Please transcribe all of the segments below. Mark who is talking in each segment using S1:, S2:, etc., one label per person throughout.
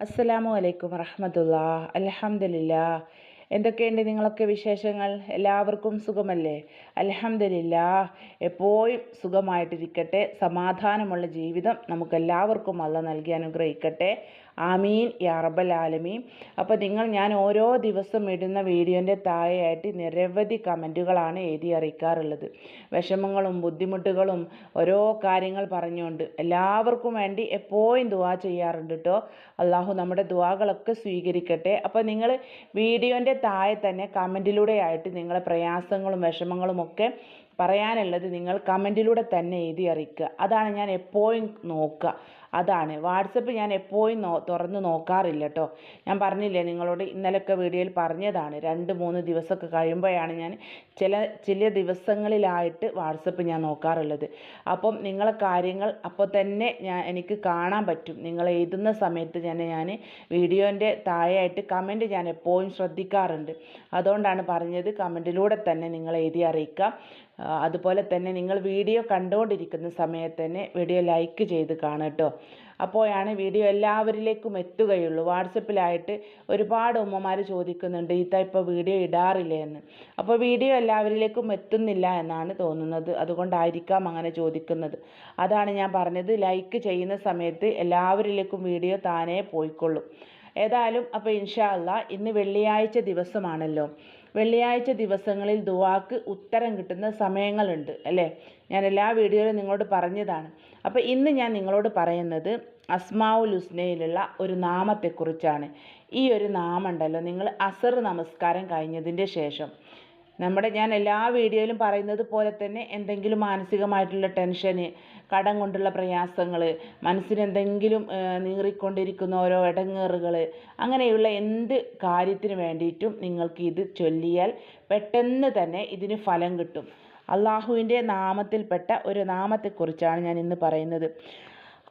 S1: അസ്സലാമു അലൈക്കും വറഹമത്തുള്ള. അലഹമില്ല എന്തൊക്കെയുണ്ട് നിങ്ങളൊക്കെ വിശേഷങ്ങൾ? എല്ലാവർക്കും സുഖമല്ലേ? അലഹമില്ല എപ്പോഴും സുഖമായിട്ടിരിക്കട്ടെ. സമാധാനമുള്ള ജീവിതം നമുക്കെല്ലാവർക്കും അല്ല നൽകി അനുഗ്രഹിക്കട്ടെ. ആമീൻ യാ ആലമീൻ. അപ്പോൾ നിങ്ങൾ ഞാൻ ഓരോ ദിവസം ഇടുന്ന വീഡിയോന്റെ താഴെയായിട്ട് നിരവധി കമന്റുകളാണ് എഴുതി അറിയിക്കാറുള്ളത്. വിഷമങ്ങളും ബുദ്ധിമുട്ടുകളും ഓരോ കാര്യങ്ങൾ പറഞ്ഞുകൊണ്ട് എല്ലാവർക്കും വേണ്ടി എപ്പോഴും ദുവാ ചെയ്യാറുണ്ട് കേട്ടോ അള്ളാഹു നമ്മുടെ ദുവാകളൊക്കെ സ്വീകരിക്കട്ടെ. അപ്പോൾ നിങ്ങൾ വീഡിയോന്റെ താഴെ തന്നെ കമന്റിലൂടെ ആയിട്ട് നിങ്ങളെ പ്രയാസങ്ങളും വിഷമങ്ങളും ഒക്കെ പറയാനുള്ളത് നിങ്ങൾ കമന്റിലൂടെ തന്നെ എഴുതി അറിയിക്കുക. അതാണ് ഞാൻ എപ്പോഴും നോക്കുക. അതാണ്. വാട്സപ്പ് ഞാൻ എപ്പോഴും നോ തുറന്ന് നോക്കാറില്ല കേട്ടോ ഞാൻ പറഞ്ഞില്ലേ നിങ്ങളോട് ഇന്നലൊക്കെ വീഡിയോയിൽ പറഞ്ഞതാണ്. രണ്ട് മൂന്ന് ദിവസമൊക്കെ കഴിയുമ്പോഴാണ് ഞാൻ ചില ചില ദിവസങ്ങളിലായിട്ട് വാട്സപ്പ് ഞാൻ നോക്കാറുള്ളത്. അപ്പം നിങ്ങളെ കാര്യങ്ങൾ അപ്പോൾ തന്നെ ഞാൻ എനിക്ക് കാണാൻ പറ്റും. നിങ്ങൾ എഴുതുന്ന സമയത്ത് തന്നെ ഞാൻ വീഡിയോന്റെ താഴെയായിട്ട് കമന്റ് ഞാൻ എപ്പോഴും ശ്രദ്ധിക്കാറുണ്ട്. അതുകൊണ്ടാണ് പറഞ്ഞത് കമന്റിലൂടെ തന്നെ നിങ്ങൾ എഴുതി അറിയിക്കുക അതുപോലെ തന്നെ നിങ്ങൾ വീഡിയോ കണ്ടുകൊണ്ടിരിക്കുന്ന സമയത്ത് തന്നെ വീഡിയോ ലൈക്ക് ചെയ്ത് കാണുക കേട്ടോ. അപ്പോഴാണ് വീഡിയോ എല്ലാവരിലേക്കും എത്തുകയുള്ളൂ. വാട്സപ്പിലായിട്ട് ഒരുപാട് ഉമ്മമാർ ചോദിക്കുന്നുണ്ട് ഈത്ത ഇപ്പോൾ വീഡിയോ ഇടാറില്ലേ എന്ന്? അപ്പോൾ വീഡിയോ എല്ലാവരിലേക്കും എത്തുന്നില്ല എന്നാണ് തോന്നുന്നത്. അതുകൊണ്ടായിരിക്കാം അങ്ങനെ ചോദിക്കുന്നത്. അതാണ് ഞാൻ പറഞ്ഞത്. ലൈക്ക് ചെയ്യുന്ന സമയത്ത് എല്ലാവരിലേക്കും വീഡിയോ താനേ പോയിക്കൊള്ളും. ഏതായാലും അപ്പോൾ ഇൻഷാ അല്ല ഇന്ന് വെള്ളിയാഴ്ച ദിവസമാണല്ലോ. വെള്ളിയാഴ്ച ദിവസങ്ങളിൽ ദുവാക്ക് ഉത്തരം കിട്ടുന്ന സമയങ്ങളുണ്ട് അല്ലേ? ഞാൻ എല്ലാ വീഡിയോയിലും നിങ്ങളോട് പറഞ്ഞതാണ്. അപ്പോൾ ഇന്ന് ഞാൻ നിങ്ങളോട് പറയുന്നത് അസ്മാവുൽ ഹുസ്നയിലുള്ള ഒരു നാമത്തെക്കുറിച്ചാണ്. ഈ ഒരു നാമമുണ്ടല്ലോ നിങ്ങൾ അസർ നമസ്കാരം കഴിഞ്ഞതിന്റെ ശേഷം. നമ്മുടെ ഞാൻ എല്ലാ വീഡിയോയിലും പറയുന്നത് പോലെ തന്നെ എന്തെങ്കിലും മാനസികമായിട്ടുള്ള ടെൻഷന് കടം കൊണ്ടുള്ള പ്രയാസങ്ങൾ മനസ്സിന് എന്തെങ്കിലും നീറിക്കൊണ്ടിരിക്കുന്ന ഓരോ ഇടങ്ങേറുകൾ അങ്ങനെയുള്ള എന്ത് കാര്യത്തിന് വേണ്ടിയിട്ടും നിങ്ങൾക്ക് ഇത് ചൊല്ലിയാൽ പെട്ടെന്ന് തന്നെ ഇതിന് ഫലം കിട്ടും. അള്ളാഹുവിന്റെ നാമത്തിൽപ്പെട്ട ഒരു നാമത്തെക്കുറിച്ചാണ് ഞാൻ ഇന്ന് പറയുന്നത്.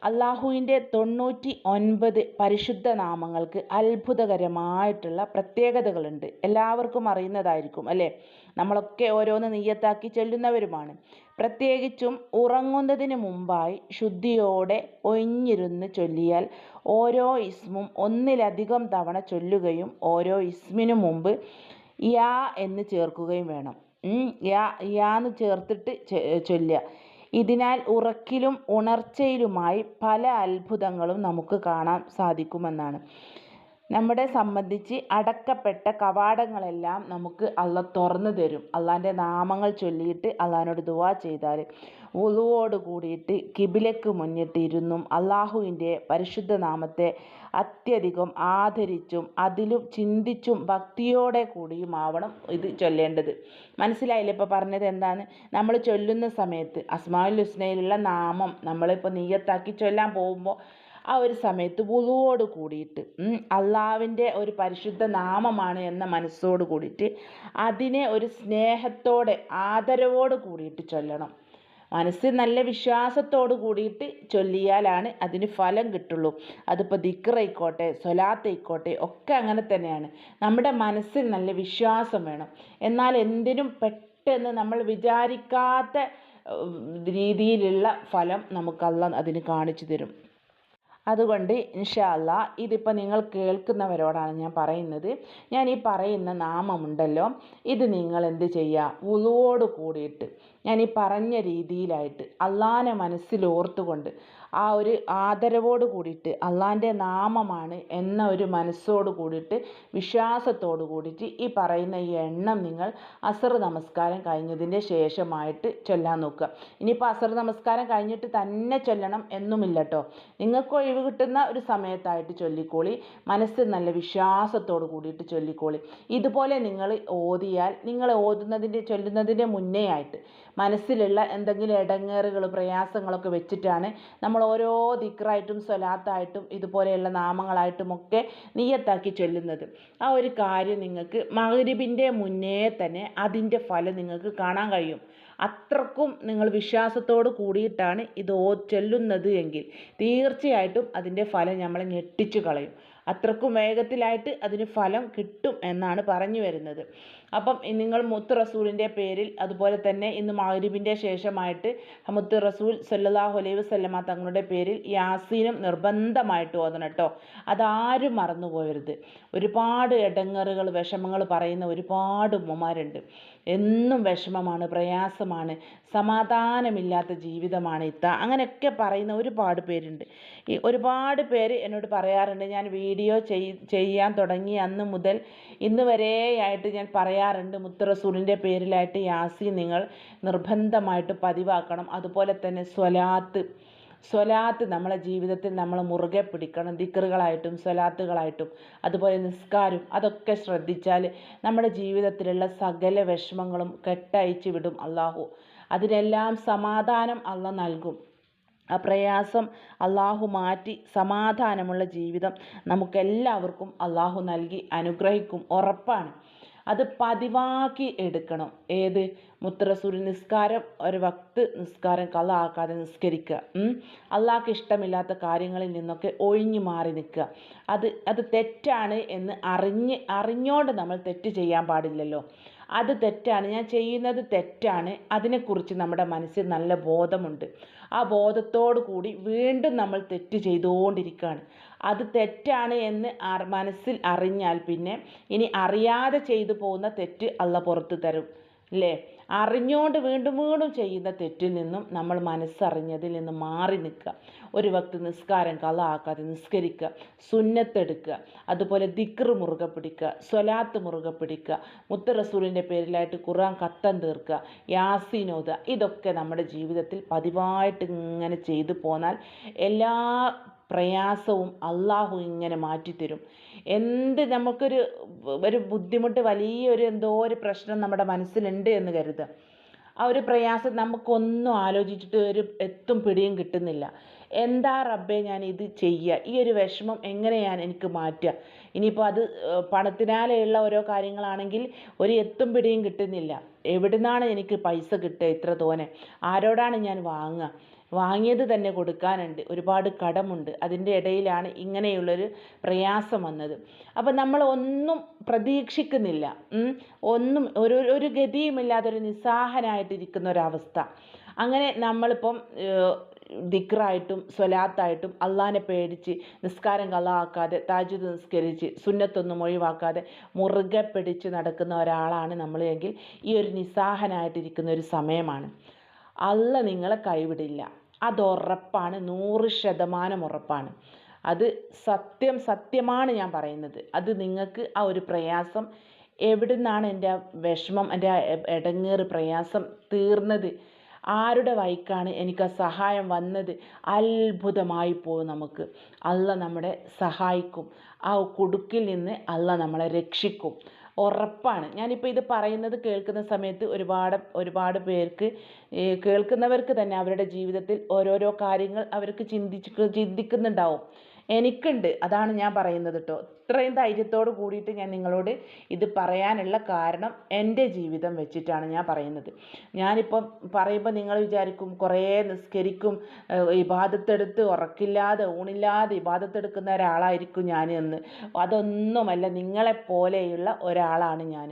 S1: അള്ളാഹുവിന്റെ തൊണ്ണൂറ്റി ഒൻപത് പരിശുദ്ധ നാമങ്ങൾക്ക് അത്ഭുതകരമായിട്ടുള്ള പ്രത്യേകതകളുണ്ട്. എല്ലാവർക്കും അറിയുന്നതായിരിക്കും അല്ലേ? നമ്മളൊക്കെ ഓരോന്ന് നെയ്യത്താക്കി ചെല്ലുന്നവരുമാണ്. പ്രത്യേകിച്ചും ഉറങ്ങുന്നതിന് മുമ്പായി ശുദ്ധിയോടെ ഒഴിഞ്ഞിരുന്ന് ചൊല്ലിയാൽ ഓരോ ഇസ്മും ഒന്നിലധികം തവണ ചൊല്ലുകയും ഓരോ ഇസ്മിനു മുമ്പ് യാ എന്ന് ചേർക്കുകയും വേണം. യാ എന്ന് ചേർത്തിട്ട് ചൊല്ലുക. ഇതിനാൽ ഉറക്കിലും ഉണർച്ചയിലുമായി പല അത്ഭുതങ്ങളും നമുക്ക് കാണാൻ സാധിക്കുമെന്നാണ്. നമ്മുടെ സംബന്ധിച്ച് അടക്കപ്പെട്ട കവാടങ്ങളെല്ലാം നമുക്ക് അള്ള തുറന്നു തരും. അള്ളാന്റെ നാമങ്ങൾ ചൊല്ലിയിട്ട് അള്ളാഹിനോട് ദുവാ ചെയ്താൽ ഉളുവോട് കൂടിയിട്ട് കിബിലക്ക് മുന്നിട്ട് ഇരുന്നും അള്ളാഹുവിന്റെ പരിശുദ്ധ നാമത്തെ അത്യധികം ആദരിച്ചും അതിലും ചിന്തിച്ചും ഭക്തിയോടെ കൂടിയുമാവണം ഇത് ചൊല്ലേണ്ടത്. മനസ്സിലായില്ല ഇപ്പോൾ പറഞ്ഞത് എന്താണ്? നമ്മൾ ചൊല്ലുന്ന സമയത്ത് അസ്മാഉൽ ഹുസ്നയിലുള്ള നാമം നമ്മളിപ്പോൾ നീയത്താക്കി ചൊല്ലാൻ പോകുമ്പോൾ ആ ഒരു സമയത്ത് വുളുവോട് കൂടിയിട്ട് അള്ളാവിന്റെ ഒരു പരിശുദ്ധ നാമമാണ് എന്ന മനസ്സോട് കൂടിയിട്ട് അതിനെ ഒരു സ്നേഹത്തോടെ ആദരവോട് കൂടിയിട്ട് ചൊല്ലണം. മനസ്സ് നല്ല വിശ്വാസത്തോട് കൂടിയിട്ട് ചൊല്ലിയാലാണ് അതിന് ഫലം കിട്ടുള്ളൂ. അതിപ്പോൾ ദിക്കറായിക്കോട്ടെ സ്വലാത്തായിക്കോട്ടെ ഒക്കെ അങ്ങനെ തന്നെയാണ്. നമ്മുടെ മനസ്സിൽ നല്ല വിശ്വാസം വേണം. എന്നാൽ എന്തിനും പെട്ടെന്ന് നമ്മൾ വിചാരിക്കാത്ത രീതിയിലുള്ള ഫലം നമുക്കല്ല അതിന് കാണിച്ചു തരും. അതുകൊണ്ട് ഇൻഷാല്ല ഇതിപ്പോൾ നിങ്ങൾ കേൾക്കുന്നവരോടാണ് ഞാൻ പറയുന്നത്. ഞാൻ ഈ പറയുന്ന നാമമുണ്ടല്ലോ ഇത് നിങ്ങൾ എന്ത് ചെയ്യുക ഉളുവോട് കൂടിയിട്ട് ഞാൻ ഈ പറഞ്ഞ രീതിയിലായിട്ട് അള്ളാനെ മനസ്സിൽ ഓർത്തുകൊണ്ട് ആ ഒരു ആദരവോട് കൂടിയിട്ട് അള്ളാന്റെ നാമമാണ് എന്ന ഒരു മനസ്സോട് കൂടിയിട്ട് വിശ്വാസത്തോട് കൂടിയിട്ട് ഈ പറയുന്ന ഈ എണ്ണം നിങ്ങൾ അസർ നമസ്കാരം കഴിഞ്ഞതിന്റെ ശേഷമായിട്ട് ചൊല്ലാൻ നോക്കുക. ഇനിയിപ്പോൾ അസർ നമസ്കാരം കഴിഞ്ഞിട്ട് തന്നെ ചൊല്ലണം എന്നുമില്ല കേട്ടോ നിങ്ങൾക്ക് ഒഴിവ് കിട്ടുന്ന ഒരു സമയത്തായിട്ട് ചൊല്ലിക്കോളി. മനസ്സിൽ നല്ല വിശ്വാസത്തോട് കൂടിയിട്ട് ചൊല്ലിക്കോളി. ഇതുപോലെ നിങ്ങൾ ഓതിയാൽ നിങ്ങൾ ഓതുന്നതിന്റെ ചൊല്ലുന്നതിന്റെ മുന്നേ ആയിട്ട് മനസ്സിലുള്ള എന്തെങ്കിലും ഇടങ്ങേറുകൾ പ്രയാസങ്ങളൊക്കെ വെച്ചിട്ടാണ് നമ്മൾ ഓരോ ദിക്റായിട്ടും സ്വലാത്തായിട്ടും ഇതുപോലെയുള്ള നാമങ്ങളായിട്ടും ഒക്കെ നീയത്താക്കി ചൊല്ലുന്നത്. ആ ഒരു കാര്യം നിങ്ങൾക്ക് മകരിബിന്റെ മുന്നേ തന്നെ അതിന്റെ ഫലം നിങ്ങൾക്ക് കാണാൻ കഴിയും. അത്രക്കും നിങ്ങൾ വിശ്വാസത്തോട് കൂടിയിട്ടാണ് ഇത് ഓ ചൊല്ലുന്നത് എങ്കിൽ തീർച്ചയായിട്ടും അതിന്റെ ഫലം നമ്മളെ ഞെട്ടിച്ചു കളയും. അത്രക്കും വേഗത്തിലായിട്ട് അതിന് ഫലം കിട്ടും എന്നാണ് പറഞ്ഞു വരുന്നത്. അപ്പം നിങ്ങൾ മുത്ത് റസൂലിന്റെ പേരിൽ അതുപോലെ തന്നെ ഇന്ന് മഗ്‌രിബിന്റെ ശേഷമായിട്ട് മുത്ത് റസൂൽ സല്ലല്ലാഹു അലൈഹി വസല്ലമ തങ്ങളുടെ പേരിൽ യാസീനും നിർബന്ധമായിട്ട് ഓതണം കേട്ടോ. അതാരും മറന്നു പോകരുത് ഒരുപാട് ഇടങ്ങറുകൾ വിഷമങ്ങൾ പറയുന്ന ഒരുപാട് ഉമ്മമാരുണ്ട്. എന്നും വിഷമമാണ് പ്രയാസമാണ് സമാധാനമില്ലാത്ത ജീവിതമാണ് ഇത്ത. അങ്ങനെയൊക്കെ പറയുന്ന ഒരുപാട് പേരുണ്ട്. ഈ ഒരുപാട് പേര് എന്നോട് പറയാറുണ്ട് ഞാൻ വീഡിയോ ചെയ് ചെയ്യാൻ തുടങ്ങി അന്ന് മുതൽ ഇന്ന് വരെയായിട്ട് ഞാൻ പറയാറുണ്ട് മുത്തറസൂലിന്റെ പേരിലായിട്ട് യാസി നിങ്ങൾ നിർബന്ധമായിട്ട് പതിവാക്കണം. അതുപോലെ തന്നെ സ്വലാത്ത് സ്വലാത്ത് നമ്മളെ ജീവിതത്തിൽ നമ്മൾ മുറുകെ പിടിക്കണം. ദിക്റുകളായിട്ടും സ്വലാത്തുകളായിട്ടും അതുപോലെ നിസ്കാരം അതൊക്കെ ശ്രദ്ധിച്ചാൽ നമ്മുടെ ജീവിതത്തിലുള്ള സകല വിഷമങ്ങളും കെട്ടയച്ചു വിടും അള്ളാഹു. അതിനെല്ലാം സമാധാനം അള്ള നൽകും. ആ പ്രയാസം അള്ളാഹു മാറ്റി സമാധാനമുള്ള ജീവിതം നമുക്കെല്ലാവർക്കും അള്ളാഹു നൽകി അനുഗ്രഹിക്കും. ഉറപ്പാണ്. അത് പതിവാക്കി എടുക്കണം. ഏത്? മുത്തറസൂൽ നിസ്കാരം ഒരു വക്ത് നിസ്കാരം കള്ള ആക്കാതെ നിസ്കരിക്കുക. അള്ളാഹ്ക്ക് ഇഷ്ടമില്ലാത്ത കാര്യങ്ങളിൽ നിന്നൊക്കെ ഒഴിഞ്ഞു മാറി നിൽക്കുക. അത് അത് തെറ്റാണ് എന്ന് അറിഞ്ഞ് അറിഞ്ഞോണ്ട് നമ്മൾ തെറ്റ് ചെയ്യാൻ പാടില്ലല്ലോ. അത് തെറ്റാണ്. ഞാൻ ചെയ്യുന്നത് തെറ്റാണ്. അതിനെക്കുറിച്ച് നമ്മുടെ മനസ്സിൽ നല്ല ബോധമുണ്ട്. ആ ബോധത്തോടു കൂടി വീണ്ടും നമ്മൾ തെറ്റ് ചെയ്തുകൊണ്ടിരിക്കുകയാണ്. അത് തെറ്റാണ് എന്ന് മനസ്സിൽ അറിഞ്ഞാൽ പിന്നെ ഇനി അറിയാതെ ചെയ്തു പോകുന്ന തെറ്റ് അള്ള പുറത്ത് തരും അല്ലേ അറിഞ്ഞുകൊണ്ട് വീണ്ടും വീണ്ടും ചെയ്യുന്ന തെറ്റിൽ നിന്നും നമ്മൾ മനസ്സറിഞ്ഞതിൽ നിന്ന് മാറി നിൽക്കുക. ഒരു വക്ത് നിസ്കാരം കള ആക്കാതെ നിസ്കരിക്കുക സുന്നത്തെടുക്കുക അതുപോലെ ദിക്ർ മുറുകെ പിടിക്കുക സ്വലാത്ത് മുറുകെ പിടിക്കുക മുത്ത റസൂലിന്റെ പേരിലായിട്ട് ഖുർആൻ കത്തം തീർക്കുക യാസിനോദ ഇതൊക്കെ നമ്മുടെ ജീവിതത്തിൽ പതിവായിട്ട് ഇങ്ങനെ ചെയ്തു പോന്നാൽ എല്ലാ പ്രയാസവും അള്ളാഹു ഇങ്ങനെ മാറ്റിത്തരും. എന്ത് നമുക്കൊരു ഒരു ബുദ്ധിമുട്ട് വലിയൊരു എന്തോ ഒരു പ്രശ്നം നമ്മുടെ മനസ്സിലുണ്ട് എന്ന് കരുതുക. ആ ഒരു പ്രയാസം നമുക്കൊന്നും ആലോചിച്ചിട്ട് ഒരു എത്തും പിടിയും കിട്ടുന്നില്ല. എന്താ റബ്ബേ ഞാൻ ഇത് ചെയ്യുക ഈ ഒരു വിഷമം എങ്ങനെയാണ് എനിക്ക് മാറ്റുക? ഇനിയിപ്പോൾ അത് പണത്തിനാലെയുള്ള ഓരോ കാര്യങ്ങളാണെങ്കിൽ ഒരു എത്തും പിടിയും കിട്ടുന്നില്ല. എവിടുന്നാണ് എനിക്ക് പൈസ കിട്ടുക ഇത്ര തോനെ? ആരോടാണ് ഞാൻ വാങ്ങുക? വാങ്ങിയത് തന്നെ കൊടുക്കാനുണ്ട്. ഒരുപാട് കടമുണ്ട്. അതിന്റെ ഇടയിലാണ് ഇങ്ങനെയുള്ളൊരു പ്രയാസം വന്നത്. അപ്പം നമ്മൾ ഒന്നും പ്രതീക്ഷിക്കുന്നില്ല. ഒന്നും ഒരു ഒരു ഗതിയുമില്ലാതൊരു നിസ്സാഹനായിട്ടിരിക്കുന്ന ഒരവസ്ഥ അങ്ങനെ നമ്മളിപ്പം ദിക്റായിട്ടും സ്വലാത്തായിട്ടും അള്ളാനെ പേടിച്ച് നിസ്കാരം കളാക്കാതെ താജുദ് നിസ്കരിച്ച് സുന്നത്തൊന്നും ഒഴിവാക്കാതെ മുറുകെ പിടിച്ച് നടക്കുന്ന ഒരാളാണ് നമ്മൾ എങ്കിൽ ഈ ഒരു നിസ്സാഹനായിട്ടിരിക്കുന്ന ഒരു സമയമാണ്. അല്ല നിങ്ങളെ കൈവിടില്ല. അത് ഉറപ്പാണ്. നൂറ് ശതമാനം ഉറപ്പാണ്. അത് സത്യം സത്യമാണ് ഞാൻ പറയുന്നത്. അത് നിങ്ങൾക്ക് ആ ഒരു പ്രയാസം എവിടുന്നാണ് എന്റെ വിഷമം എന്റെ ഇടങ്ങേറ് പ്രയാസം തീർന്നത്? ആരുടെ വൈക്കാണ് എനിക്ക് ആ സഹായം വന്നത്? അത്ഭുതമായി പോകും നമുക്ക്. അല്ല നമ്മളെ സഹായിക്കും. ആ കുടുക്കിൽ നിന്ന് അല്ല നമ്മളെ രക്ഷിക്കും. ഉറപ്പാണ്. ഞാനിപ്പോൾ ഇത് പറയുന്നത് കേൾക്കുന്ന സമയത്ത് ഒരുപാട് ഒരുപാട് പേർക്ക് കേൾക്കുന്നവർക്ക് തന്നെ അവരുടെ ജീവിതത്തിൽ ഓരോരോ കാര്യങ്ങൾ അവർക്ക് ചിന്തിച്ച് ചിന്തിക്കുന്നുണ്ടാവും. എനിക്കുണ്ട്. അതാണ് ഞാൻ പറയുന്നത് കേട്ടോ ഇത്രയും ധൈര്യത്തോട് കൂടിയിട്ട് ഞാൻ നിങ്ങളോട് ഇത് പറയാനുള്ള കാരണം എന്റെ ജീവിതം വെച്ചിട്ടാണ് ഞാൻ പറയുന്നത്. ഞാനിപ്പം പറയുമ്പോൾ നിങ്ങൾ വിചാരിക്കും കുറേ നിസ്കരിക്കും ഇബാദത്തെടുത്ത് ഉറക്കില്ലാതെ ഊണില്ലാതെ ഇബാദത്തെടുക്കുന്ന ഒരാളായിരിക്കും ഞാൻ എന്ന് അതൊന്നുമല്ല നിങ്ങളെപ്പോലെയുള്ള ഒരാളാണ് ഞാൻ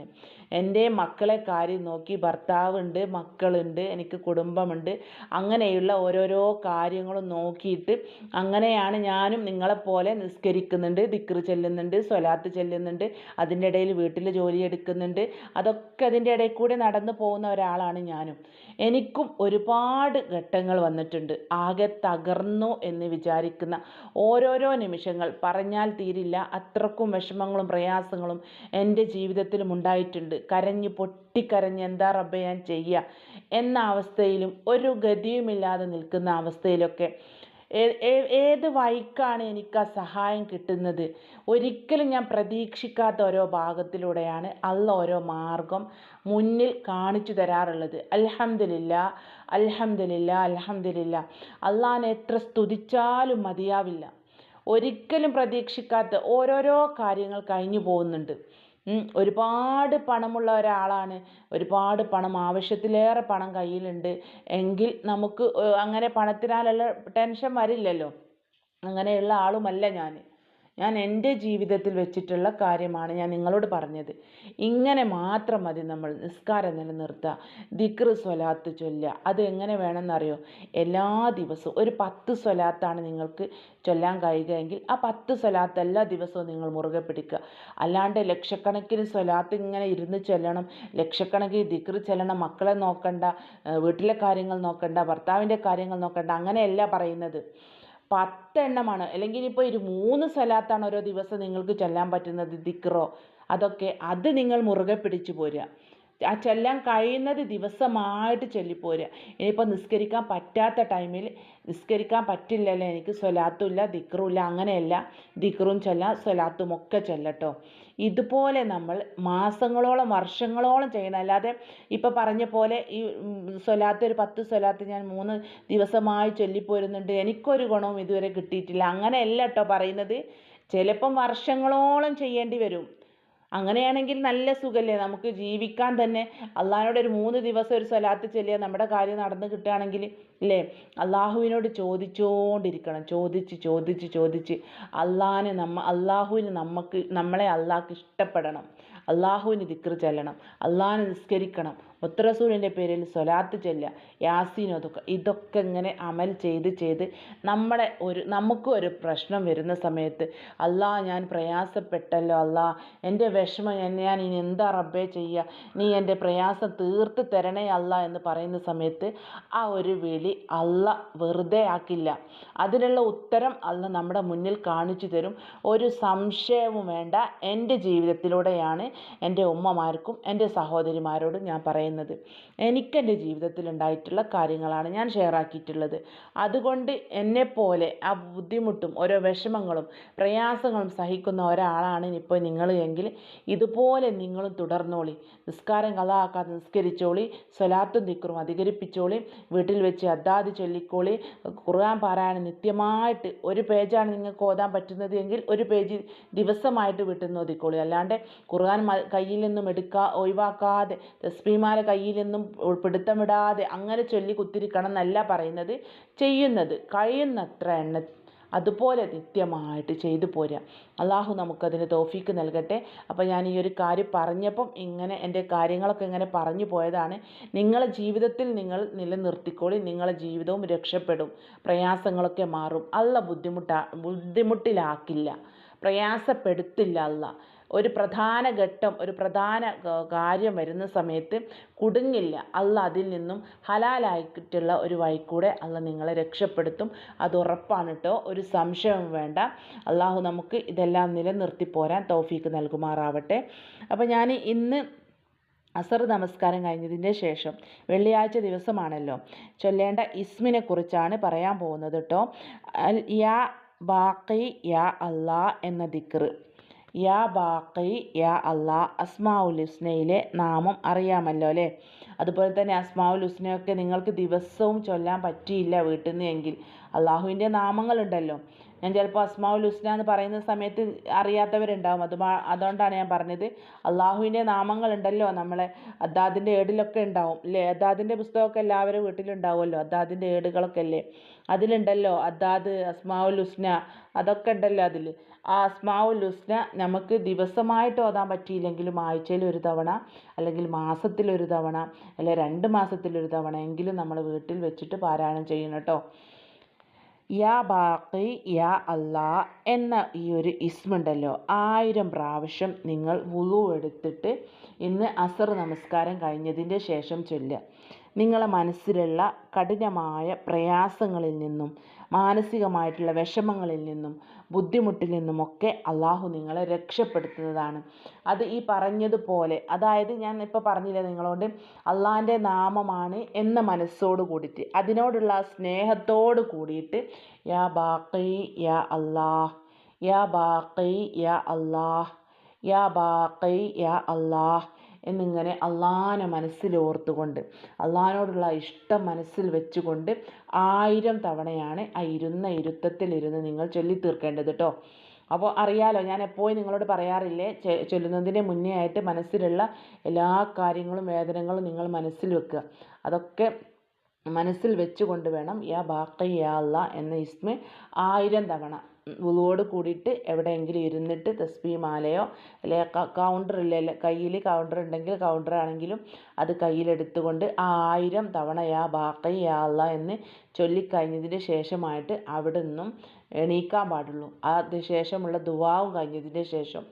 S1: എന്റെ മക്കളെ കാര്യം നോക്കി ഭർത്താവുണ്ട് മക്കളുണ്ട് എനിക്ക് കുടുംബമുണ്ട്. അങ്ങനെയുള്ള ഓരോരോ കാര്യങ്ങളും നോക്കിയിട്ട് അങ്ങനെയാണ് ഞാനും നിങ്ങളെപ്പോലെ നിസ്കരിക്കുന്നുണ്ട് ദിക്ർ ചെല്ലുന്നുണ്ട് സ്വലാത്ത് ചെല്ലുന്നുണ്ട് അതിന്റെ ഇടയിൽ വീട്ടിൽ ജോലി എടുക്കുന്നുണ്ട്. അതൊക്കെ അതിന്റെ ഇടയിൽ കൂടി നടന്നു പോകുന്ന ഒരാളാണ് ഞാനും. എനിക്കും ഒരുപാട് ഘട്ടങ്ങൾ വന്നിട്ടുണ്ട്. ആകെ തകർന്നു എന്ന് വിചാരിക്കുന്ന ഓരോരോ നിമിഷങ്ങൾ പറഞ്ഞാൽ തീരില്ല. അത്രക്കും വിഷമങ്ങളും പ്രയാസങ്ങളും എന്റെ ജീവിതത്തിലും ഉണ്ടായിട്ടുണ്ട്. കരഞ്ഞ് പൊട്ടിക്കരഞ്ഞ് എന്താ റബ്ബ ഞാൻ ചെയ്യുക എന്ന അവസ്ഥയിലും ഒരു ഗതിയുമില്ലാതെ നിൽക്കുന്ന അവസ്ഥയിലൊക്കെ. ഏത് വഴിക്കാണ് എനിക്ക് ആ സഹായം കിട്ടുന്നത്? ഒരിക്കലും ഞാൻ പ്രതീക്ഷിക്കാത്ത ഓരോ ഭാഗത്തിലൂടെയാണ് അള്ള ഓരോ മാർഗം മുന്നിൽ കാണിച്ചു തരാറുള്ളത്. അൽഹംദുലില്ല അൽഹംദുലില്ല അൽഹംദുലില്ല. അള്ളാഹിനെ എത്ര സ്തുതിച്ചാലും മതിയാവില്ല. ഒരിക്കലും പ്രതീക്ഷിക്കാത്ത ഓരോരോ കാര്യങ്ങൾ കഴിഞ്ഞു പോകുന്നുണ്ട്. ഒരുപാട് പണമുള്ള ഒരാളാണ്. ഒരുപാട് പണം ആവശ്യത്തിലേറെ പണം കയ്യിലുണ്ട്. എങ്കിൽ നമുക്ക് അങ്ങനെ പണത്തിനാലുള്ള ടെൻഷൻ വരില്ലല്ലോ. അങ്ങനെയുള്ള ആളുമല്ല ഞാൻ ഞാൻ എന്റെ ജീവിതത്തിൽ വെച്ചിട്ടുള്ള കാര്യമാണ് ഞാൻ നിങ്ങളോട് പറഞ്ഞത്. ഇങ്ങനെ മാത്രം മതി നമ്മൾ നിസ്കാരം നിലനിർത്തുക. ദിക്ർ സ്വലാത്ത് ചൊല്ലുക. അത് എങ്ങനെ വേണമെന്നറിയോ? എല്ലാ ദിവസവും ഒരു പത്ത് സ്വലാത്താണ് നിങ്ങൾക്ക് ചൊല്ലാൻ കഴിയുകയെങ്കിൽ ആ പത്ത് സ്വലാത്ത് എല്ലാ ദിവസവും നിങ്ങൾ മുറുകെ പിടിക്കുക. അല്ലാണ്ട് ലക്ഷക്കണക്കിന് സ്വലാത്ത് ഇങ്ങനെ ഇരുന്ന് ചൊല്ലണം. ലക്ഷക്കണക്കിന് ദിക്ർ ചെല്ലണം. മക്കളെ നോക്കണ്ട വീട്ടിലെ കാര്യങ്ങൾ നോക്കണ്ട ഭർത്താവിന്റെ കാര്യങ്ങൾ നോക്കണ്ട അങ്ങനെയല്ല പറയുന്നത്. പത്തെണ്ണമാണ്. അല്ലെങ്കിൽ ഇപ്പോൾ ഒരു മൂന്ന് സ്ഥലത്താണ് ഓരോ ദിവസം നിങ്ങൾക്ക് ചൊല്ലാൻ പറ്റുന്നത് ദിക്റോ. അതൊക്കെ അത് നിങ്ങൾ മുറുകെ പിടിച്ചു പോരുക. ആ ചൊല്ലാൻ കഴിയുന്നത് ദിവസമായിട്ട് ചൊല്ലിപ്പോരുക ഇനിയിപ്പോൾ നിസ്കരിക്കാൻ പറ്റാത്ത ടൈമിൽ നിസ്കരിക്കാൻ പറ്റില്ലല്ലോ എനിക്ക് സ്വലാത്തുമില്ല ദിക്റുമില്ല അങ്ങനെയല്ല. ദിക്റും ചൊല്ലാം സ്വലാത്തും ഒക്കെ ചൊല്ലട്ടോ. ഇതുപോലെ നമ്മൾ മാസങ്ങളോളം വർഷങ്ങളോളം ചെയ്യണം. അല്ലാതെ ഇപ്പോൾ പറഞ്ഞ പോലെ ഈ സ്വലാത്ത് ഒരു പത്ത് സ്വലാത്ത് ഞാൻ മൂന്ന് ദിവസമായി ചൊല്ലിപ്പോരുന്നുണ്ട്. എനിക്കൊരു ഗുണവും ഇതുവരെ കിട്ടിയിട്ടില്ല. അങ്ങനെയല്ല കേട്ടോ പറയുന്നത്. ചിലപ്പം വർഷങ്ങളോളം ചെയ്യേണ്ടി വരും. അങ്ങനെയാണെങ്കിൽ നല്ല സുഖല്ലേ? നമുക്ക് ജീവിക്കാൻ തന്നെ അള്ളാഹിനോട് ഒരു മൂന്ന് ദിവസം ഒരു സ്വലാത്ത് ചൊല്ലിയാൽ നമ്മുടെ കാര്യം നടന്ന് കിട്ടുകയാണെങ്കിൽ ഇല്ലേ അള്ളാഹുവിനോട് ചോദിച്ചുകൊണ്ടിരിക്കണം ചോദിച്ച് ചോദിച്ച് ചോദിച്ച്. അള്ളാഹിന് നമ്മ അള്ളാഹുവിന് നമുക്ക് നമ്മളെ അള്ളാഹ്ക്ക് ഇഷ്ടപ്പെടണം. അള്ളാഹുവിന് ദിക്ർ ചെല്ലണം. അള്ളാഹിനെ നിസ്കരിക്കണം. മുത്തറസൂലിന്റെ പേരിൽ സ്വലാത്ത് ചെല്ലുക. യാസീൻ ഒതുക്കുക ഇതൊക്കെ ഇങ്ങനെ അമൽ ചെയ്ത് ചെയ്ത് നമ്മളെ ഒരു നമുക്ക് ഒരു പ്രശ്നം വരുന്ന സമയത്ത് അല്ലാ ഞാൻ പ്രയാസപ്പെട്ടല്ലോ അല്ലാ എന്റെ വിഷമം ഞാൻ ഇനി എന്താ റബ്ബേ ചെയ്യുക? നീ എന്റെ പ്രയാസം തീർത്ത് തരണേ അല്ല എന്ന് പറയുന്ന സമയത്ത് ആ ഒരു വിളി അല്ല വെറുതെ ആക്കില്ല. അതിനുള്ള ഉത്തരം അല്ല നമ്മുടെ മുന്നിൽ കാണിച്ചു തരും. ഒരു സംശയവും വേണ്ട. എന്റെ ജീവിതത്തിലൂടെയാണ് എന്റെ ഉമ്മമാർക്കും എന്റെ സഹോദരിമാരോടും ഞാൻ പറയുന്നത്. എനിക്കെന്റെ ജീവിതത്തിൽ ഉണ്ടായിട്ടുള്ള കാര്യങ്ങളാണ് ഞാൻ ഷെയർ ആക്കിയിട്ടുള്ളത്. അതുകൊണ്ട് എന്നെപ്പോലെ ആ ബുദ്ധിമുട്ടും ഓരോ വിഷമങ്ങളും പ്രയാസങ്ങളും സഹിക്കുന്ന ഒരാളാണ് ഇപ്പോൾ നിങ്ങൾ എങ്കിൽ ഇതുപോലെ നിങ്ങളും തുടർന്നോളി. നിസ്കാരം കളാക്കാതെ നിസ്കരിച്ചോളി. സ്വലാത്തും നിക്കറും അധികരിപ്പിച്ചോളി. വീട്ടിൽ വെച്ച് അദ്ദാദ് ചൊല്ലിക്കോളി. ഖുർആൻ പാരായണം നിത്യമായിട്ട് ഒരു പേജാണ് നിങ്ങൾക്ക് ഓതാൻ പറ്റുന്നത് എങ്കിൽ ഒരു പേജ് ദിവസമായിട്ട് വീട്ടിൽ നിന്ന് ഒതുക്കോളി അല്ലാണ്ട് ഖുർആൻ കയ്യിൽ നിന്നും എടുക്കാ ഒഴിവാക്കാതെ തസ്ബീമാല കയ്യിൽ നിന്നും പിടുത്തമിടാതെ അങ്ങനെ ചൊല്ലി കുത്തിരിക്കണം എന്നല്ല പറയുന്നത്. ചെയ്യുന്നത് കഴിയുന്നത്ര എണ്ണ അതുപോലെ നിത്യമായിട്ട് ചെയ്തു പോരുക അള്ളാഹു നമുക്കതിന് തോഫീക്ക് നൽകട്ടെ. അപ്പോൾ ഞാൻ ഈ ഒരു കാര്യം പറഞ്ഞപ്പം ഇങ്ങനെ എന്റെ കാര്യങ്ങളൊക്കെ ഇങ്ങനെ പറഞ്ഞു പോയതാണ്. നിങ്ങളെ ജീവിതത്തിൽ നിങ്ങൾ നിലനിർത്തിക്കോളി. നിങ്ങളെ ജീവിതവും രക്ഷപ്പെടും. പ്രയാസങ്ങളൊക്കെ മാറും. അല്ല ബുദ്ധിമുട്ടാ ബുദ്ധിമുട്ടിലാക്കില്ല. പ്രയാസപ്പെടുത്തില്ല അല്ല ഒരു പ്രധാന ഘട്ടം ഒരു പ്രധാന കാര്യം വരുന്ന സമയത്ത് കുടുങ്ങില്ല. അല്ല അതിൽ നിന്നും ഹലാലായിട്ടുള്ള ഒരു വഴിക്കൂടെ അല്ല നിങ്ങളെ രക്ഷപ്പെടുത്തും. അത് ഉറപ്പാണ് കേട്ടോ ഒരു സംശയവും വേണ്ട. അള്ളാഹു നമുക്ക് ഇതെല്ലാം നിലനിർത്തി പോരാൻ തൗഫീക്ക് നൽകുമാറാവട്ടെ. അപ്പോൾ ഞാൻ ഇന്ന് അസർ നമസ്കാരം കഴിഞ്ഞതിന്റെ ശേഷം വെള്ളിയാഴ്ച ദിവസമാണല്ലോ. ചൊല്ലേണ്ട ഇസ്മിനെ കുറിച്ചാണ് പറയാൻ പോകുന്നത് കേട്ടോ യാ ബാക്കി യാ അല്ലാ എന്ന ദിക്റ്. യാ ബാക്കി യാ അള്ളാ അസ്മാഉൽ ഹുസ്നയിലെ നാമം അറിയാമല്ലോ അല്ലേ? അതുപോലെ തന്നെ അസ്മാഉൽ ഹുസ്നയൊക്കെ നിങ്ങൾക്ക് ദിവസവും ചൊല്ലാൻ പറ്റിയില്ല വീട്ടിൽ നിന്ന് എങ്കിൽ. അള്ളാഹുവിന്റെ നാമങ്ങളുണ്ടല്ലോ. ഞാൻ ചിലപ്പോൾ അസ്മാഉൽ ഹുസ്ന എന്ന് പറയുന്ന സമയത്ത് അറിയാത്തവരുണ്ടാവും. അത് അതുകൊണ്ടാണ് ഞാൻ പറഞ്ഞത്. അള്ളാഹുവിന്റെ നാമങ്ങളുണ്ടല്ലോ നമ്മളെ. അദ്ദാദിന്റെ ഏടിലൊക്കെ ഉണ്ടാവും അല്ലേ? അദ്ദാദിന്റെ പുസ്തകമൊക്കെ എല്ലാവരും വീട്ടിലുണ്ടാവുമല്ലോ. അദ്ദാദിന്റെ ഏടുകളൊക്കെ അല്ലേ? അതിലുണ്ടല്ലോ അദ്ദാദ് അസ്മാഉൽ ഹുസ്ന അതൊക്കെ ഉണ്ടല്ലോ അതിൽ ആ അസ്മാഉൽ ഹുസ്ന നമുക്ക് ദിവസമായിട്ട് ഓതാൻ പറ്റിയില്ലെങ്കിലും ആഴ്ചയിൽ ഒരു തവണ അല്ലെങ്കിൽ മാസത്തിൽ ഒരു തവണ അല്ലെ രണ്ട് മാസത്തിൽ ഒരു തവണ എങ്കിലും നമ്മൾ വീട്ടിൽ വെച്ചിട്ട് പാരായണം ചെയ്യണം കേട്ടോ യാ ബാക്കി യാ അല്ലാ എന്ന ഈ ഒരു ഇസ്മുണ്ടല്ലോ ആയിരം പ്രാവശ്യം നിങ്ങൾ വുളു എടുത്തിട്ട് ഇന്ന് അസർ നമസ്കാരം കഴിഞ്ഞതിന്റെ ശേഷം ചൊല്ലുക. നിങ്ങളെ മനസ്സിലുള്ള കഠിനമായ പ്രയാസങ്ങളിൽ നിന്നും മാനസികമായിട്ടുള്ള വിഷമങ്ങളിൽ നിന്നും ബുദ്ധിമുട്ടിൽ നിന്നുമൊക്കെ അള്ളാഹു നിങ്ങളെ രക്ഷപ്പെടുത്തുന്നതാണ്. അത് ഈ പറഞ്ഞതുപോലെ അതായത് ഞാൻ ഇപ്പോൾ പറഞ്ഞില്ലേ നിങ്ങളോട് അള്ളാഹിന്റെ നാമമാണ് എന്ന മനസ്സോട് കൂടിയിട്ട് അതിനോടുള്ള സ്നേഹത്തോട് കൂടിയിട്ട് യാ ബാക്കി യാ അള്ളാഹ് യാ ബാക്കി യാ അള്ളാഹ് യാ ബാക്കി യാ അള്ളാഹ് എന്നിങ്ങനെ അള്ളാഹാനെ മനസ്സിൽ ഓർത്തുകൊണ്ട് അള്ളാഹിനോടുള്ള ഇഷ്ടം മനസ്സിൽ വെച്ചുകൊണ്ട് ആയിരം തവണയാണ് ആ ഇരുന്ന ഇരുത്തത്തിലിരുന്ന് നിങ്ങൾ ചൊല്ലി തീർക്കേണ്ടത് കേട്ടോ അപ്പോൾ അറിയാലോ ഞാൻ എപ്പോഴും നിങ്ങളോട് പറയാറില്ലേ ചൊല്ലുന്നതിന് മുന്നേ ആയിട്ട് മനസ്സിലുള്ള എല്ലാ കാര്യങ്ങളും വേദനകളും നിങ്ങൾ മനസ്സിൽ വെക്കുക. അതൊക്കെ മനസ്സിൽ വെച്ചുകൊണ്ട് വേണം യാ ബാക്കി എന്ന ഇസ്മ ആയിരം തവണ. വുളുവോട് കൂടിയിട്ട് എവിടെയെങ്കിലും ഇരുന്നിട്ട് തസ്ബി മാലയോ അല്ലെ കൗണ്ടർ ഇല്ല കയ്യിൽ കൗണ്ടർ ഉണ്ടെങ്കിൽ കൗണ്ടർ ആണെങ്കിലും അത് കയ്യിലെടുത്തുകൊണ്ട് ആ ആയിരം തവണ യാ ബാക്കി യാ അല്ല എന്ന് ചൊല്ലിക്കഴിഞ്ഞതിന് ശേഷമായിട്ട് അവിടെ നിന്നും എണീക്കാൻ പാടുള്ളൂ. അതിന് ശേഷമുള്ള ദുവാവും കഴിഞ്ഞതിന് ശേഷം.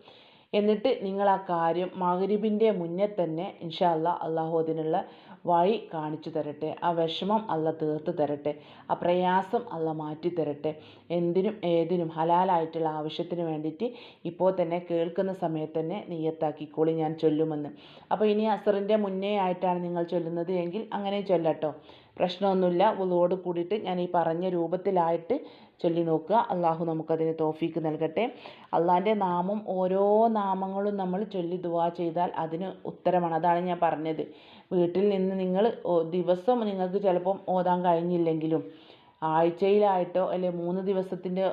S1: എന്നിട്ട് നിങ്ങൾ ആ കാര്യം മഗ്രിബിന്റെ മുന്നേ തന്നെ ഇൻഷാ അല്ലാ അള്ളാഹു അതിനുള്ള വഴി കാണിച്ചു തരട്ടെ ആ വിഷമം അല്ല തീർത്ത് തരട്ടെ ആ പ്രയാസം അല്ല മാറ്റി തരട്ടെ. എന്തിനും ഏതിനും ഹലാലായിട്ടുള്ള ആവശ്യത്തിന് വേണ്ടിയിട്ട് ഇപ്പോൾ തന്നെ കേൾക്കുന്ന സമയത്ത് തന്നെ നീയത്താക്കിക്കോളി ഞാൻ ചൊല്ലുമെന്ന്. അപ്പോൾ ഇനി അസറിന്റെ മുന്നേ ആയിട്ടാണ് നിങ്ങൾ ചൊല്ലുന്നത് എങ്കിൽ അങ്ങനെ ചൊല്ലട്ടോ. പ്രശ്നമൊന്നുമില്ല ഉള്ളോട് കൂടിയിട്ട് ഞാൻ ഈ പറഞ്ഞ രൂപത്തിലായിട്ട് ചൊല്ലി നോക്കുക. അള്ളാഹു നമുക്കതിന് തോഫീക്ക് നൽകട്ടെ. അള്ളാഹിന്റെ നാമം ഓരോ നാമങ്ങളും നമ്മൾ ചൊല്ലി ദുവാ ചെയ്താൽ അതിന് ഉത്തരമാണ്. അതാണ് ഞാൻ പറഞ്ഞത്. വീട്ടിൽ നിന്ന് നിങ്ങൾ ദിവസം നിങ്ങൾക്ക് ചിലപ്പം ഓതാൻ കഴിഞ്ഞില്ലെങ്കിലും ആഴ്ചയിലായിട്ടോ അല്ലെ മൂന്ന് ദിവസത്തിന്റെ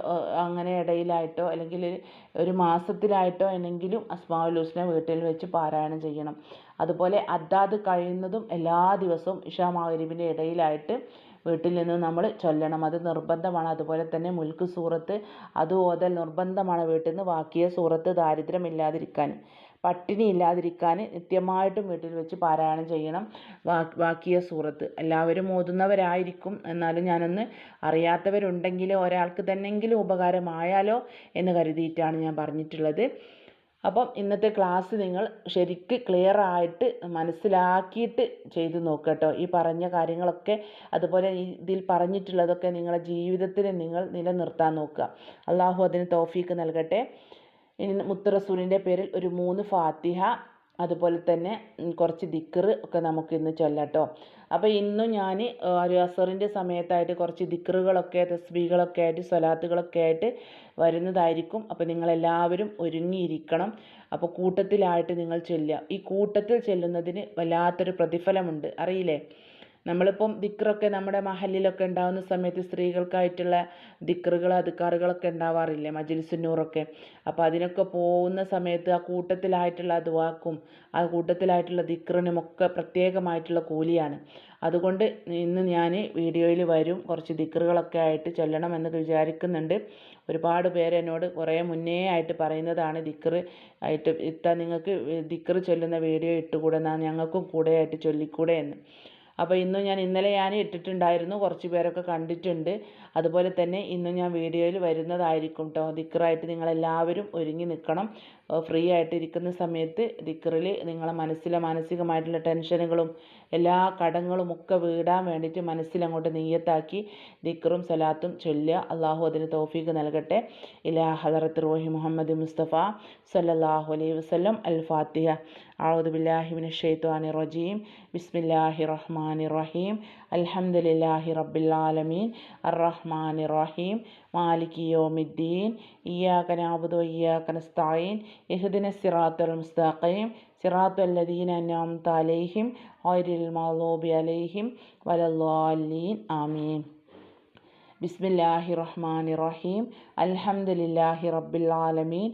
S1: അങ്ങനെ ഇടയിലായിട്ടോ അല്ലെങ്കിൽ ഒരു മാസത്തിലായിട്ടോ എന്നെങ്കിലും അസ്മാഉൽ ഹുസ്ന വീട്ടിൽ വെച്ച് പാരായണം ചെയ്യണം. അതുപോലെ അതാത് കഴിയുന്നതും എല്ലാ ദിവസവും ഇഷാ മഗ്രിബിന്റെ ഇടയിലായിട്ട് വീട്ടിൽ നിന്ന് നമ്മൾ ചൊല്ലണം. അത് നിർബന്ധമാണ്. അതുപോലെ തന്നെ മുൽക്ക് സൂറത്ത് അത് ഓതൽ നിർബന്ധമാണ് വീട്ടിൽ നിന്ന്. വാക്കിയ സൂറത്ത് ദാരിദ്ര്യമില്ലാതിരിക്കാൻ. പട്ടിണി ഇല്ലാതിരിക്കാൻ നിത്യമായിട്ടും വീട്ടിൽ വെച്ച് പാരായണം ചെയ്യണം. വാക്കിയ സൂറത്ത്. എല്ലാവരും ഓതുന്നവരായിരിക്കും. എന്നാലും ഞാനൊന്ന് അറിയാത്തവരുണ്ടെങ്കിൽ ഒരാൾക്ക് തന്നെങ്കിലും ഉപകാരമായാലോ എന്ന് കരുതിയിട്ടാണ് ഞാൻ പറഞ്ഞിട്ടുള്ളത്. അപ്പം ഇന്നത്തെ ക്ലാസ് നിങ്ങൾ ശരിക്ക് ക്ലിയർ ആയിട്ട് മനസ്സിലാക്കിയിട്ട് ചെയ്തു നോക്കട്ടോ. ഈ പറഞ്ഞ കാര്യങ്ങളൊക്കെ അതുപോലെ ഇതിൽ പറഞ്ഞിട്ടുള്ളതൊക്കെ നിങ്ങളുടെ ജീവിതത്തിൽ നിങ്ങൾ നിലനിർത്താൻ നോക്കുക. അള്ളാഹു അതിന് തോഫീക്ക് നൽകട്ടെ. ഇനി മുത്ത് പേരിൽ ഒരു മൂന്ന് ഫാത്തിഹ അതുപോലെ തന്നെ കുറച്ച് ദിക്ർ ഒക്കെ നമുക്ക് ഇന്ന് ചൊല്ലട്ടോ. അപ്പോൾ ഇന്നും ഞാൻ ഒരു അസറിന്റെ സമയത്തായിട്ട് കുറച്ച് ദിക്റുകളൊക്കെ തസ്ബീകളൊക്കെ ആയിട്ട് സ്വലാത്തുകളൊക്കെ ആയിട്ട് വരുന്നതായിരിക്കും. അപ്പോൾ നിങ്ങളെല്ലാവരും ഒരുങ്ങിയിരിക്കണം. അപ്പോൾ കൂട്ടത്തിലായിട്ട് നിങ്ങൾ ചൊല്ലുക. ഈ കൂട്ടത്തിൽ ചെല്ലുന്നതിന് വല്ലാത്തൊരു പ്രതിഫലമുണ്ട്. അറിയില്ലേ? നമ്മളിപ്പം ദിക്റൊക്കെ നമ്മുടെ മഹലിലൊക്കെ ഉണ്ടാകുന്ന സമയത്ത് സ്ത്രീകൾക്കായിട്ടുള്ള ദിക്റുകൾ അതുക്കാറുകളൊക്കെ ഉണ്ടാവാറില്ലേ? മജിലിസുന്നൂറൊക്കെ അപ്പോൾ അതിനൊക്കെ പോകുന്ന സമയത്ത് ആ കൂട്ടത്തിലായിട്ടുള്ള ദുവാക്കും ആ കൂട്ടത്തിലായിട്ടുള്ള ദിക്റിനുമൊക്കെ പ്രത്യേകമായിട്ടുള്ള കൂലിയാണ്. അതുകൊണ്ട് ഇന്ന് ഞാൻ വീഡിയോയിൽ വരും. കുറച്ച് ദിക്റുകളൊക്കെ ആയിട്ട് ചൊല്ലണമെന്ന് വിചാരിക്കുന്നുണ്ട്. ഒരുപാട് പേര് എന്നോട് കുറേ മുന്നേ ആയിട്ട് പറയുന്നതാണ് ദിക്ർ ആയിട്ട്. ഇത്ത നിങ്ങൾക്ക് ദിക്ർ ചൊല്ലുന്ന വീഡിയോ ഇട്ടുകൂടെ ഞങ്ങൾക്കും കൂടെ ആയിട്ട് ചൊല്ലിക്കൂടെ എന്ന്. അപ്പോൾ ഇന്നും ഞാൻ ഇന്നലെ ഞാൻ ഇട്ടിട്ടുണ്ടായിരുന്നു. കുറച്ച് പേരൊക്കെ കണ്ടിട്ടുണ്ട്. അതുപോലെ തന്നെ ഇന്നും ഞാൻ വീഡിയോയിൽ വരുന്നതായിരിക്കും കേട്ടോ ദിക്റായിട്ട് നിങ്ങളെല്ലാവരും ഒരുങ്ങി നിൽക്കണം. ഫ്രീ ആയിട്ട് ഇരിക്കുന്ന സമയത്ത് ദിക്റിൽ നിങ്ങളെ മനസ്സിലെ മാനസികമായിട്ടുള്ള ടെൻഷനുകളും എല്ലാ കടങ്ങളും ഒക്കെ വീടാൻ വേണ്ടിയിട്ട് മനസ്സിലങ്ങോട്ട് നെയ്യത്താക്കി ദിക്റും സലാത്തും ചൊല്ലുക. അള്ളാഹു അതിന് തോഫീക്ക് നൽകട്ടെ. ഇലാ ഹദറത്ത് റോഹി മുഹമ്മദ് മുസ്തഫ സല്ലാഹു അലൈഹി വസ്ലം അൽ ഫാത്തിഹ. ഔദുബില്ലാഹിമിൻ ഷെയ്ത്വാനി റജീം. ബിസ്മില്ലാഹി റഹ്മാൻ റഹീം. അൽഹംദുലില്ലാഹി റബ്ബിലാലമീൻ അറഹ്മാൻ ഇറഹീം മാലിക് യോമിദ്ദീൻ. ഇയാക്ക നാബുദ് ഇയാക്ക നസ്തായീൻ. ഇഹ്ദിന സിറാത്തുൽ മുസ്താഖീം. സിറാത്തുൽ ലദീന അനാംത അലൈഹിം. ഹൈരിൽ മൗലൂബി അലൈഹിം. വലല്ലാലീൻ ആമീൻ. ബിസ്മില്ലാഹി റഹ്മാൻ റഹീം. അൽഹംദുലില്ലാഹി റബ്ബിൽ ആലമീൻ.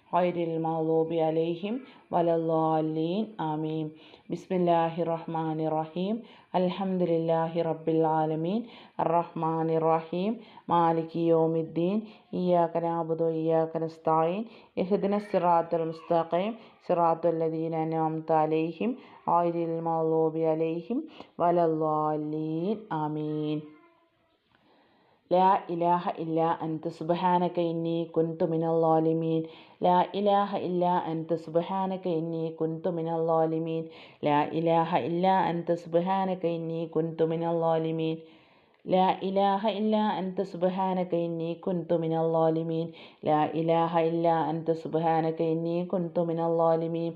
S1: ഹൈരിൽ മഹദൂബി അലൈഹിം വലല്ലാലീൻ ആമീൻ. ബിസ്മില്ലാഹി റഹ്മാൻ റഹീം അൽഹംദുലില്ലാഹി റബ്ബിൽ ആലമീൻ. റഹ്മാൻ റഹീം മാലിക് യോമിദ്ദീൻ. ഇയാക്ക നാബുദു ഇയാക്ക നസ്തായിൻ. ഇഹ്ദിന സിറാത്തുൽ മുസ്തഖീം. സിറാത്തുൽ ലദീന അൻഅംത അലൈഹിം. ഹൈരിൽ മഹദൂബി അലൈഹിം. വലല്ലാലീൻ ആമീൻ. ലാ ഇലാഹ ഇല്ല അൻത സുബ്ഹാനക ഇന്നി കുൻതു മിനൽ ളാലിമീൻ ലാ ഇലാഹ ഇല്ല അൻത സുബ്ഹാനക ഇന്നി കുൻതു മിനൽ ളാലിമീൻ ലാ ഇലാഹ ഇല്ല അൻത സുബ്ഹാനക ഇന്നി കുൻതു മിനൽ ളാലിമീൻ ലാ ഇലാഹ ഇല്ല അൻത സുബ്ഹാനക ഇന്നി കുൻതു മിനൽ ളാലിമീൻ ലാ ഇലാഹ ഇല്ല അൻത സുബ്ഹാനക ഇന്നി കുൻതു മിനൽ ളാലിമീൻ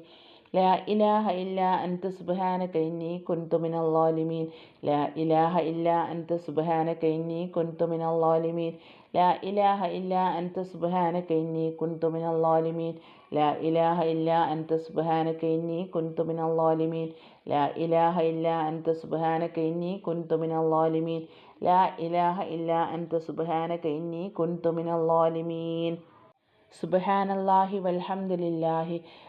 S1: ലാ ഇലാഹ ഇല്ല അൻത സുബഹാന കൈനി കൊൻതുമിനല്ലാലിമീൻ ലാ ഇലാഹ ഇല്ല അൻത സുബഹാന കൈനി കൊൻതുമിനല്ലാലിമീൻ ലാ ഇലാഹ ഇല്ല അൻത സുബഹാന കൈനി കൊൻതുമിനല്ലാലിമീൻ ലാ ഇലാഹ ഇല്ല അൻത സുബഹാന കൈനി കൊൻതുമിനല്ലാലിമീൻ ലാ ഇലാഹ ഇല്ല അൻത സുബഹാന കൈനി കൊൻതുമിനല്ലാലിമീൻ ലാ ഇലാഹ ഇല്ല അൻത സുബഹാന കൈനി കൊൻതുമിനല്ലാലിമീൻ സുബഹാനല്ലാഹി വൽഹംദുലില്ലാഹി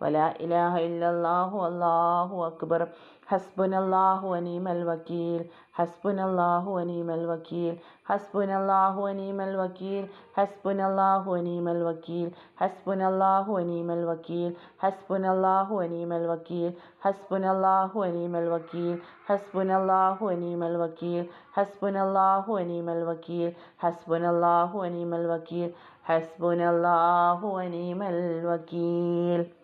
S1: ولا إله إلا الله والله أكبر حسبنا الله ونعم الوكيل حسبنا الله ونعم الوكيل حسبنا الله ونعم الوكيل حسبنا الله ونعم الوكيل حسبنا الله ونعم الوكيل حسبنا الله ونعم الوكيل حسبنا الله ونعم الوكيل حسبنا الله ونعم الوكيل حسبنا الله ونعم الوكيل حسبنا الله ونعم الوكيل حسبنا الله ونعم الوكيل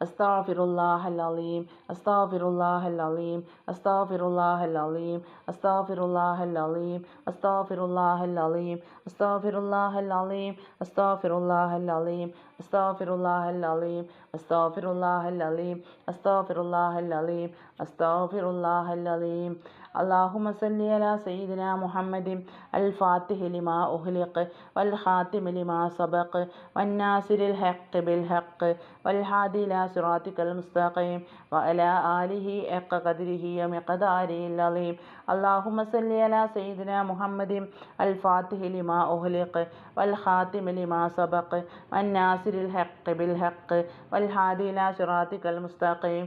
S1: Astaghfirullah al-alim, astaghfirullah al-alim, astaghfirullah al-alim, astaghfirullah al-alim, astaghfirullah al-alim, astaghfirullah al-alim, astaghfirullah al-alim, astaghfirullah al-alim, astaghfirullah al-alim, astaghfirullah al-alim, astaghfirullah al-alim. അള്ളാഹുമ സല്ലി അല സയ്യിദിന മുഹമ്മദിൻ അൽ ഫാത്തിഹി ലിമാ ഉഹ്ലിഖ് വൽ ഖാത്തിമി ലിമാ സബഖ് വന്നാസിരിൽ ഹഖ് ബിൽ ഹഖ് വൽ ഹാദി ഇലാ സിറാത്തിക്കൽ മുസ്തഖീം വഅല ആലിഹി ഹഖ ഖദ്രിഹി വമിഖ്ദാരിഹി അലീം അള്ളാഹുമ സല്ലി അല സയ്യിദിന മുഹമ്മദിൻ അൽ ഫാത്തിഹി ലിമാ ഉഹ്ലിഖ് വൽ ഖാത്തിമി ലിമാ സബഖ് വന്നാസിരിൽ ഹഖ് ബിൽ ഹഖ് വൽ ഹാദി ഇലാ സിറാത്തിക്കൽ മുസ്തഖീം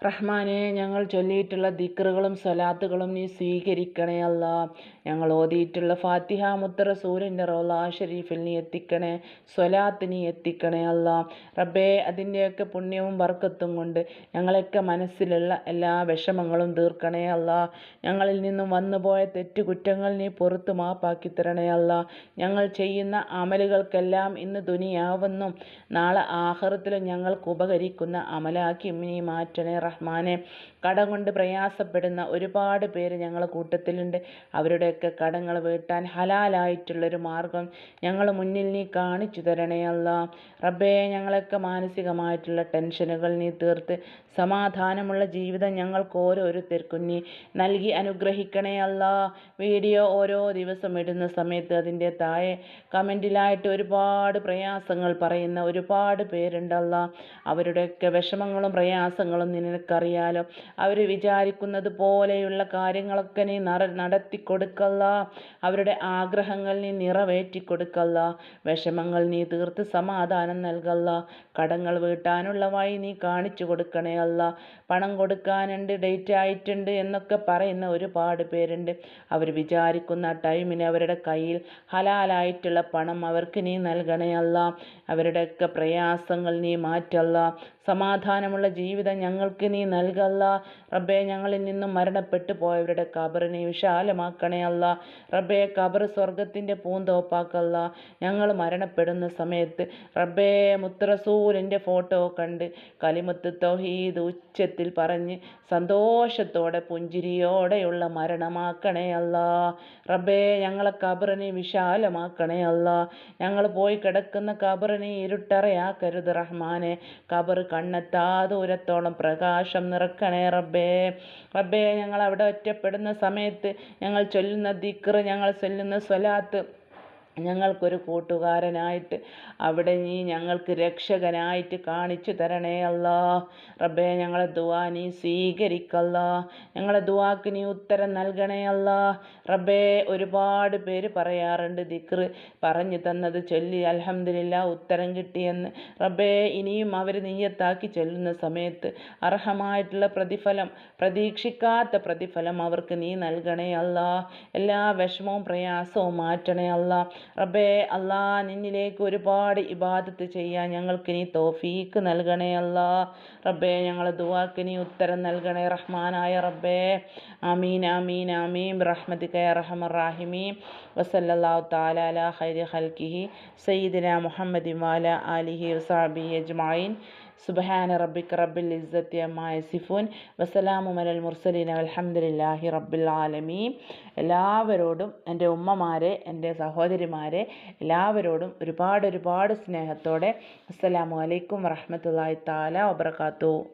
S1: റഹ്മാനെ ഞങ്ങൾ ചൊല്ലിയിട്ടുള്ള ദിക്റുകളും സ്വലാത്തുകളും നീ സ്വീകരിക്കണേ അല്ല. ഞങ്ങൾ ഓതിയിട്ടുള്ള ഫാത്തിഹ മുത്തറ സൂര്യന്റെ റോള ഷരീഫിൽ നീ എത്തിക്കണേ സ്വലാത്ത് നീ എത്തിക്കണേ അല്ല. റബ്ബേ അതിന്റെയൊക്കെ പുണ്യവും വർക്കത്തും കൊണ്ട് ഞങ്ങളൊക്കെ മനസ്സിലുള്ള എല്ലാ വിഷമങ്ങളും തീർക്കണേ അല്ല. ഞങ്ങളിൽ നിന്നും വന്നുപോയ തെറ്റുകുറ്റങ്ങൾ നീ പുറത്ത് മാപ്പാക്കി തരണേ അല്ല. ഞങ്ങൾ ചെയ്യുന്ന അമലുകൾക്കെല്ലാം ഇന്ന് ദുനിയാവെന്നും നാളെ ആഹാരത്തിലും ഞങ്ങൾക്ക് ഉപകരിക്കുന്ന അമലാക്കി നീ മാറ്റണേ റഹ്മാനെ കടം കൊണ്ട് പ്രയാസപ്പെടുന്ന ഒരുപാട് പേര് ഞങ്ങളുടെ കൂട്ടത്തിലുണ്ട്. അവരുടെയൊക്കെ കടങ്ങൾ വീട്ടാൻ ഹലാലായിട്ടുള്ളൊരു മാർഗം ഞങ്ങൾ മുന്നിൽ നീ കാണിച്ചു തരണേ അല്ല. റബ്ബേ ഞങ്ങളൊക്കെ മാനസികമായിട്ടുള്ള ടെൻഷനുകൾ നീ തീർത്ത് സമാധാനമുള്ള ജീവിതം ഞങ്ങൾക്ക് ഓരോരുത്തർക്കും നീ നൽകി അനുഗ്രഹിക്കണേ അല്ല. വീഡിയോ ഓരോ ദിവസം ഇടുന്ന സമയത്ത് അതിന്റെ താഴെ കമന്റിലായിട്ട് ഒരുപാട് പ്രയാസങ്ങൾ പറയുന്ന ഒരുപാട് പേരുണ്ടല്ല അവരുടെയൊക്കെ വിഷമങ്ങളും പ്രയാസങ്ങളും നിനക്കറിയാലോ. അവർ വിചാരിക്കുന്നത് പോലെയുള്ള കാര്യങ്ങളൊക്കെ നീ നട നടത്തി കൊടുക്കല്ല അവരുടെ ആഗ്രഹങ്ങൾ നീ നിറവേറ്റി കൊടുക്കല്ല വിഷമങ്ങൾ നീ തീർത്ത് സമാധാനം നൽകല്ല. കടങ്ങൾ വീട്ടാനുള്ള വഴി നീ കാണിച്ചു കൊടുക്കണേ അല്ല. പണം കൊടുക്കാനുണ്ട് ഡേറ്റ് ആയിട്ടുണ്ട് എന്നൊക്കെ പറയുന്ന ഒരുപാട് പേരുണ്ട്. അവർ വിചാരിക്കുന്ന ടൈമിന് അവരുടെ കയ്യിൽ ഹലാലായിട്ടുള്ള പണം അവർക്ക് നീ നൽകണേ അല്ല. അവരുടെയൊക്കെ പ്രയാസങ്ങൾ നീ മാറ്റല്ല. സമാധാനമുള്ള ജീവിതം ഞങ്ങൾക്ക് നീ നൽകല്ല. റബ്ബേ ഞങ്ങളിൽ നിന്നും മരണപ്പെട്ടു പോയവരുടെ ഖബറിനെ വിശാലമാക്കണേ അല്ല. റബ്ബെ കബർ സ്വർഗത്തിന്റെ പൂന്തോപ്പാക്കല്ല ഞങ്ങൾ മരണപ്പെടുന്ന സമയത്ത് റബ്ബേ മുത്തറസൂലിന്റെ ഫോട്ടോ കണ്ട് കലിമുത്ത് തൗഹീദ് ഉച്ചത്തിൽ പറഞ്ഞ് സന്തോഷത്തോടെ പുഞ്ചിരിയോടെയുള്ള മരണമാക്കണേ അല്ല. റബ്ബേ ഞങ്ങളെ കബറിനെ വിശാലമാക്കണേ അല്ല. ഞങ്ങൾ പോയി കിടക്കുന്ന കബറിനെ ഇരുട്ടറയാക്കരുത് റഹ്മാനെ. കബർ കണ്ണെത്താ ദൂരത്തോളം പ്രകാശം നിറക്കണേ റബ്ബേ. റബ്ബേ ഞങ്ങൾ അവിടെ ഒറ്റപ്പെടുന്ന സമയത്ത് ഞങ്ങൾ ചൊല്ലുന്ന ദിക്ർ ഞങ്ങൾ ചൊല്ലുന്ന സ്വലാത്ത് ഞങ്ങൾക്കൊരു കൂട്ടുകാരനായിട്ട് അവിടെ നീ ഞങ്ങൾക്ക് രക്ഷകനായിട്ട് കാണിച്ചു തരണേ അല്ലാ. റബ്ബേ ഞങ്ങളെ ദുവാ നീ സ്വീകരിക്കല്ല. ഞങ്ങളെ ദുവാക്ക് നീ ഉത്തരം നൽകണേ അല്ല. റബ്ബേ ഒരുപാട് പേര് പറയാറുണ്ട് ദിക്റ് പറഞ്ഞു തന്നത് ചൊല്ലി അലഹമില്ല ഉത്തരം കിട്ടിയെന്ന്. റബ്ബേ ഇനിയും അവർ നീയത്താക്കി ചൊല്ലുന്ന സമയത്ത് അർഹമായിട്ടുള്ള പ്രതിഫലം പ്രതീക്ഷിക്കാത്ത പ്രതിഫലം അവർക്ക് നീ നൽകണേ അല്ല. എല്ലാ വിഷമവും പ്രയാസവും മാറ്റണേ അല്ല. റബ്ബേ അല്ലാ നിന്നിലേക്ക് ഒരുപാട് ഇബാദത്ത് ചെയ്യാൻ ഞങ്ങൾക്ക് നീ തോഫീക്ക് നൽകണേ അല്ലാ. റബ്ബേ ഞങ്ങളെ ദുവാക്ക് നീ ഉത്തരം നൽകണേ റഹ്മാനായ റബ്ബേ. അമീൻ അമീൻ ആമീൻ. റഹ്മത്തിക റഹമർ റാഹിമീൻ വസല്ലാഹു താല അല ഹൽക്കിഹി സയ്യിദിന മുഹമ്മദ് വാല അലിഹി വസാബി അജ്മായിൻ സുബഹാന റബ്ബിക് റബ്ബിൽ ഇസ്സത്തി അമ്മ യസിഫൂൻ. വസലാമു അലൽ മുർസലീൻ അലഹമുല്ലാഹി റബ്ബിൽ ആലമീൻ. എല്ലാവരോടും എന്റെ ഉമ്മമാരെ എന്റെ സഹോദരിമാരെ എല്ലാവരോടും ഒരുപാട് ഒരുപാട് സ്നേഹത്തോടെ അസ്സലാമു അലൈക്കും വറഹമത്തല്ലാഹി താല വബർക്കാത്തു